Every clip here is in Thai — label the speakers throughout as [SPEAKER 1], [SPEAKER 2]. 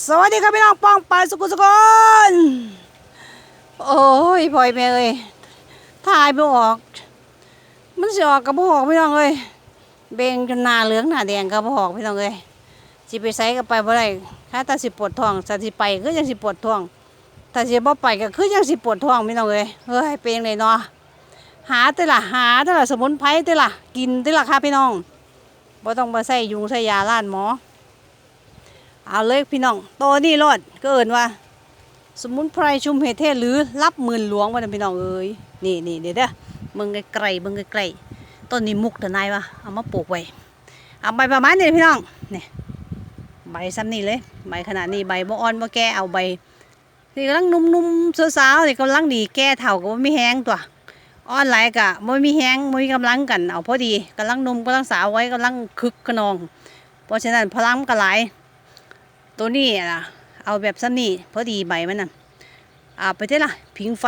[SPEAKER 1] สวัสดีครับพี่น้องป้องปายสุกุสกลโอ้ยพ่อยแม่เอ้ยถ่ายไม่ออก มันสิออกกับบ่ออกพี่น้องเอ้ยเบ่งจนหน้าเหลืองหน้าแดงกับบ่ออกพี่น้องเอ้ยสิไปไสก็ไปบ่ได้ถ้าตาสิปวดท้องถ้าสิไปก็ยังสิปวดท้องถ้าสิบ่ไปก็คือยังสิปวดท้องพี่น้องเอ้ยเฮ้ยเป็นเลยเนาะหาแต่ละหาแต่ละสมุนไพรแต่ละกินแต่ละค่ะพี่น้องบ่ต้องมาใส่ยุงใส่ยาล้านหมอ เอาเลยพี่น้องตัวนี้รอดก็เอินว่า สมุนไพรชุมเหตุเทศหรือรับหมื่นหลวงวะนะพี่น้องเอ้ยนี่นี่เดี๋ยวเด้อมึงไกลๆมึงไกลๆต้นนี้มุกแต่นายวะเอามาปลูกไว้เอาใบประมาณนี้พี่น้องนี่ใบซ้ำนี่เลยใบขนาดนี้ใบบ่อ่อนบ่แก่เอาใบนี่กำลังนุ่มๆสาวๆนี่กำลังดีแก่เฒ่าก็บ่มีแห้งตัวอ่อนไหลกะบ่มีแห้งบ่มีกำลังกันเอาพอดีกำลังนุ่มกำลังสาวไว้กำลังคึกขนอง เพราะฉะนั้นพลังมันก็หลาย ตัวนี้นะเอาแบบซ้ำนี่พอดีใบมันน่ะเอาไปเท่าละผิงไฟ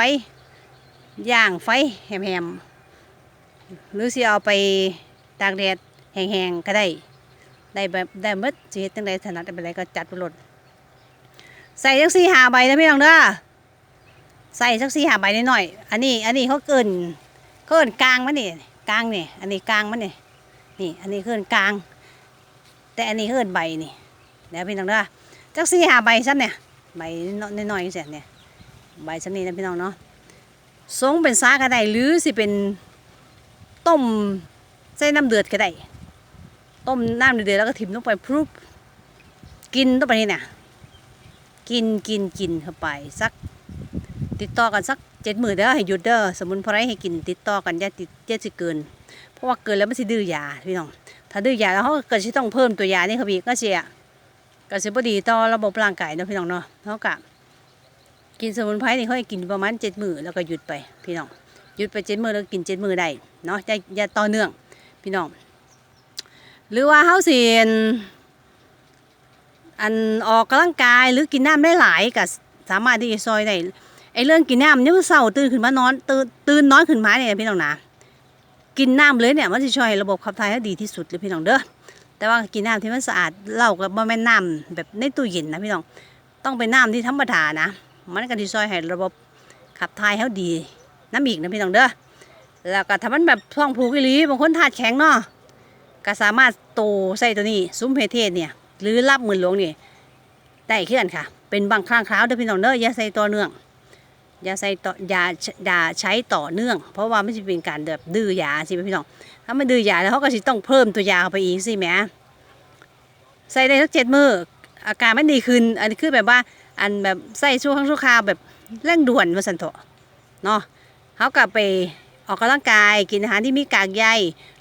[SPEAKER 1] ย่างไฟแหมๆหรือสิเอาไปตากแดดแห้งๆก็ได้ ได้แบบได้หมดสิเฮ็ดจังไดถนัดไปไหนก็จัดไปโลดใส่จักสี่หาใบนะพี่น้องเด้อใส่จักสี่หาใบนิดหน่อยๆอันนี้ อันนี้เขาเกินเขาเกินกลางมันนี่กลางนี่ อันนี้กลางมันนี่นี่ อันนี้เกินกลาง แต่อันนี้เกินใบนี่ ดี๋ยวพี่น้องเด้อจักสี่หาใบซ้ำเนี่ยใบน้อยๆเสียเนี่ยใบซ้ำนี้นะพี่น้องเนาะทรงเป็นซาก็ได้หรือสิเป็นต้มใส่น้ำเดือดก็ได้ต้มน้ำเดือดแล้วก็ถิ่มลงไปพรุบกินต้องไปนี่เนี่ยกินกินกินเข้าไปสัก ติดต่อกันสักเจ็ดหมือเด้อให้หยุดเด้อสมุนไพรให้กินติดต่อกันอย่าติดอย่าสิเกิน เพราะว่าเกินแล้วมันสิดื้อยาพี่น้องถ้าดื้อยาแล้วเขาก็สิต้องเพิ่มตัวยานี่เขาบีกก็เสีย ก็สิบดีต่อระบบร่างกายเนาะพี่น้องเนาะเท่ากับกินสมุนไพรนี่เขาให้กินประมาณเจ็ดมือแล้วก็หยุดไปพี่น้องหยุดไปเจ็ดมือแล้วกินเจ็ดมือได้เนาะอย่าอย่าต่อเนื่องพี่น้อง หรือว่าเขาสินอันออกกำลังกายหรือกินน้ำได้หลายก็สามารถที่จะซอยได้ไอ้เรื่องกินน้ำเนี่ยมันเศร้าตื่นขึ้นมานอนตื่นตื่นนอนขึ้นมาเนี่ยพี่น้องนะกินน้ำเลยเนี่ยมันจะช่วยระบบขับถ่ายให้ดีที่สุดเลยพี่น้องเด้อ แต่ว่ากินน้ำที่มันสะอาดเราก็บ่แม่นน้ำแบบในตู้เย็นนะพี่น้องต้องเป็นน้ำที่ธรรมดานะมันก็สิช่วยให้ระบบขับถ่ายเฮาดีน้ำอีกนะพี่น้องเด้อแล้วก็ถ้ามันแบบท้องผูกอีหลีบางคนธาตุแข็งเนาะก็สามารถโตใส่ตัวนี้ซุ้มเพเทศเนี่ย หรือรับหมื่นหลวงนี่ได้ขึ้นค่ะ เป็นบางครั้งคราวเด้อพี่น้องเด้ออย่าใส่ต่อเนื่อง อย่าใส่ต่ออย่าอย่าใช้ต่อเนื่อง เพราะว่ามันจะเป็นการแบบดื้อยาสิพี่น้องถ้ามันดื้อยาแล้วเขาก็สิต้องเพิ่มตัวยาเข้าไปอีกสิแหมใส่ได้สักเจ็ดมืออาการไมันดีขึ้นอันนี้คือแบบว่าอันแบบใส่ชั่วครั้งชั่วคราวแบบเร่งด่วนมาสันเถอะเนาะเขากลับไปออกกำลังกายกินอาหารที่มีกากใย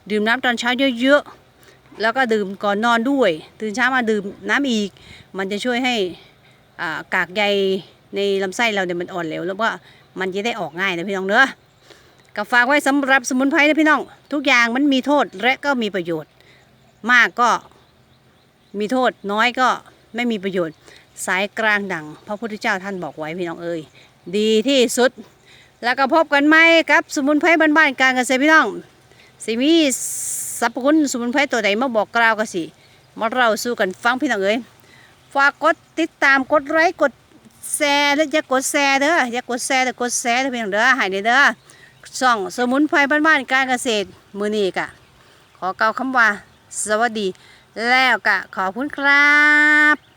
[SPEAKER 1] ดื่มน้ำตอนเช้าเยอะๆแล้วก็ดื่มก่อนนอนด้วย ตื่นเช้ามาดื่มน้ำอีก มันจะช่วยให้กากใย ในลำไส้เราเนี่ยมันอ่อนเหลวแล้วก็มันจะได้ออกง่ายนะพี่น้องเด้อก็ฝากไว้สำหรับสมุนไพรนะพี่น้อง ทุกอย่างมันมีโทษและก็มีประโยชน์ มากก็มีโทษน้อยก็ไม่มีประโยชน์ สายกลางดังพระพุทธเจ้าท่านบอกไว้พี่น้องเอ้ยดีที่สุด แล้วก็พบกันไหมกับสมุนไพรบ้านๆการเกษตรพี่น้องสิมีสรรพคุณสมุนไพรตัวใดมาบอกกล่าวก็สิมาเราสู้กันฟังพี่น้องเอ้ยฝากกดติดตามกดไลค์กด แชร์และอย่ากดแชร์เด้ออย่ากดแชร์แต่กดแชร์เด้อพี่น้องเด้อหายเด้อส่องสมุนไพรบ้านๆการเกษตรมือนี้กะ ขอเกล่าคำว่า สวัสดี แล้วกะขอบคุณครับ